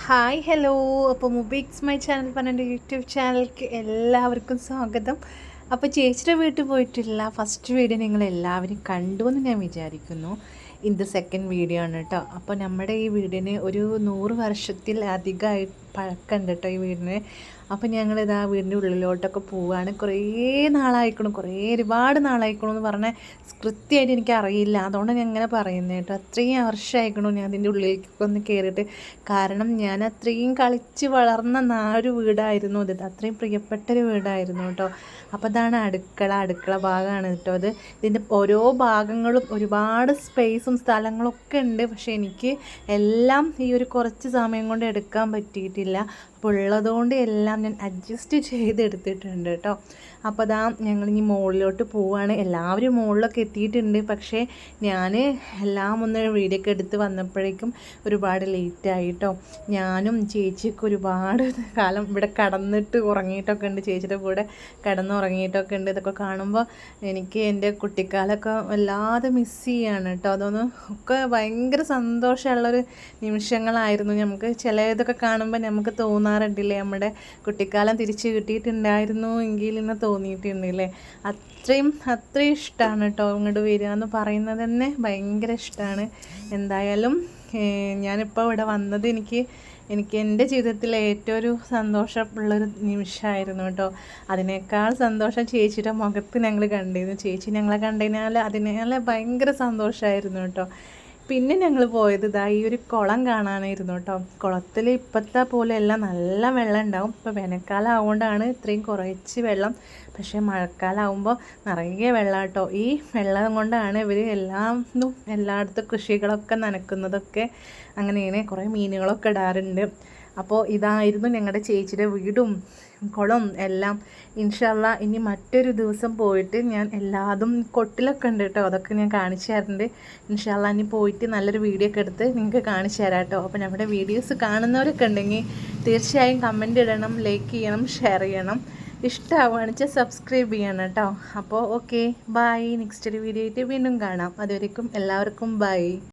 Hi hello അപ്പോൾ Mubix my channel പറഞ്ഞ YouTube ചാനലിലേക്ക് എല്ലാവർക്കും സ്വാഗതം. അപ്പോൾ ചേച്ചിയുടെ വീട്ടിൽ പോയിട്ടുള്ള ഫസ്റ്റ് വീഡിയോ നിങ്ങൾ എല്ലാവരും കണ്ടു എന്ന് ഞാൻ വിചാരിക്കുന്നു. ഇത് സെക്കൻഡ് വീഡിയോ ആണ് കേട്ടോ അപ്പോൾ നമ്മുടെ ഈ വീടിന് ഒരു നൂറ് വർഷത്തിൽ അധികമായി പഴക്കമുണ്ട് കേട്ടോ ഈ വീടിന്? അപ്പോൾ ഞങ്ങളിത് ആ വീടിന്റെ ഉള്ളിലോട്ടൊക്കെ പോവുകയാണ് കുറേ നാളായിക്കണം കുറേ ഒരുപാട് നാളായിക്കണം എന്ന് പറഞ്ഞാൽ കൃത്യമായിട്ട് എനിക്ക് അറിയില്ല. അതുകൊണ്ട് ഞാൻ ഇങ്ങനെ പറയുന്നത് കേട്ടോ അത്രയും വർഷമായിക്കണം ഞാൻ അതിന്റെ ഉള്ളിലേക്ക് ഒന്ന് കയറിയിട്ട് കാരണം ഞാൻ അത്രയും കളിച്ച് വളർന്ന ഒരു വീടായിരുന്നു ഇത് അത്രയും പ്രിയപ്പെട്ടൊരു വീടായിരുന്നു കേട്ടോ അപ്പോൾ അതാണ് അടുക്കള. അടുക്കള ഭാഗമാണ് കേട്ടോ അത്. ഇതിന്റെ ഓരോ ഭാഗങ്ങളും ഒരുപാട് സ്പേസും സ്ഥലങ്ങളൊക്കെ ഉണ്ട്. പക്ഷേ എനിക്ക് എല്ലാം ഈ ഒരു കുറച്ച് സമയം കൊണ്ട് എടുക്കാൻ പറ്റിയിട്ടില്ല. അപ്പോൾ ഉള്ളതുകൊണ്ട് എല്ലാം ഞാൻ അഡ്ജസ്റ്റ് ചെയ്തെടുത്തിട്ടുണ്ട് കേട്ടോ. അപ്പോൾ അതാ ഞങ്ങൾ ഇനി മുകളിലോട്ട് പോവുകയാണ് എല്ലാവരും മുകളിലൊക്കെ എത്തിയിട്ടുണ്ട്. പക്ഷേ ഞാൻ എല്ലാം ഒന്ന് വീഡിയോ ഒക്കെ എടുത്ത് വന്നപ്പോഴേക്കും ഒരുപാട് ലേറ്റായി കേട്ടോ. ഞാനും ചേച്ചിയൊക്കെ ഒരുപാട് കാലം ഇവിടെ കടന്നിട്ട് ഉറങ്ങിയിട്ടൊക്കെ ഉണ്ട്. ചേച്ചിയുടെ കൂടെ കിടന്ന് ഉറങ്ങിയിട്ടൊക്കെ ഉണ്ട്. ഇതൊക്കെ കാണുമ്പോൾ എനിക്ക് എന്റെ കുട്ടിക്കാലൊക്കെ വല്ലാതെ മിസ് ചെയ്യാണ് കേട്ടോ. അതൊന്ന് ഒക്കെ ഭയങ്കര സന്തോഷമുള്ളൊരു നിമിഷങ്ങളായിരുന്നു. നമുക്ക് ചില ഇതൊക്കെ കാണുമ്പോൾ നമുക്ക് തോന്നാറുണ്ടല്ലേ? നമ്മുടെ കുട്ടിക്കാലം തിരിച്ച് കിട്ടിയിട്ടുണ്ടായിരുന്നു എങ്കിൽ എന്ന് തോന്നിയിട്ടുണ്ടല്ലേ അത്രയും അത്രയും ഇഷ്ടമാണ് കേട്ടോ ഇങ്ങോട്ട് വരിക എന്ന് പറയുന്നത് തന്നെ ഭയങ്കര ഇഷ്ടമാണ്. എന്തായാലും ഞാനിപ്പോൾ ഇവിടെ വന്നത് എനിക്ക് എനിക്ക് എന്റെ ജീവിതത്തിൽ ഏറ്റവും ഒരു സന്തോഷമുള്ളൊരു നിമിഷമായിരുന്നു കേട്ടോ. അതിനേക്കാൾ സന്തോഷം ചേച്ചിയുടെ മുഖത്ത് ഞങ്ങൾ കണ്ടിരുന്നു. ചേച്ചി ഞങ്ങളെ കണ്ടതിനാൽ അതിനാൽ ഭയങ്കര സന്തോഷമായിരുന്നു കേട്ടോ. പിന്നെ ഞങ്ങൾ പോയത് ഇതാ ഈ ഒരു കുളം കാണാനായിരുന്നു കേട്ടോ കുളത്തിൽ ഇപ്പോഴത്തെ പോലെയല്ല നല്ല വെള്ളം ഉണ്ടാവും ഇപ്പോൾ വേനൽക്കാലം ആവുകൊണ്ടാണ് ഇത്രയും കുറച്ച് വെള്ളം. പക്ഷേ മഴക്കാലമാകുമ്പോൾ നിറയെ വെള്ളം കേട്ടോ ഈ വെള്ളം കൊണ്ടാണ് ഇവർ എല്ലാം എല്ലായിടത്തും കൃഷികളൊക്കെ നനക്കുന്നതൊക്കെ അങ്ങനെയാണ് കുറേ മീനുകളൊക്കെ ഇടാറുണ്ട്. അപ്പോൾ ഇതായിരുന്നു ഞങ്ങളുടെ ചേച്ചിയുടെ വീടും കുളം എല്ലാം. ഇൻഷല്ല ഇനി മറ്റൊരു ദിവസം പോയിട്ട് ഞാൻ എല്ലാതും കൊട്ടിലൊക്കെ ഉണ്ട് കേട്ടോ. അതൊക്കെ ഞാൻ കാണിച്ചു തരുന്നുണ്ട് ഇൻഷല്ല ഇനി പോയിട്ട് നല്ലൊരു വീഡിയോ ഒക്കെ എടുത്ത് നിങ്ങൾക്ക് കാണിച്ചു തരാം കേട്ടോ. അപ്പോൾ നമ്മുടെ വീഡിയോസ് കാണുന്നവരൊക്കെ ഉണ്ടെങ്കിൽ തീർച്ചയായും കമന്റ് ഇടണം ലൈക്ക് ചെയ്യണം ഷെയർ ചെയ്യണം. ഇഷ്ടമാവുകയാണെന്ന് വെച്ചാൽ സബ്സ്ക്രൈബ് ചെയ്യണം കേട്ടോ. അപ്പോൾ ഓക്കെ ബൈ നെക്സ്റ്റ് ഒരു വീഡിയോ ആയിട്ട് വീണ്ടും കാണാം. അതുവരേക്കും എല്ലാവർക്കും ബൈ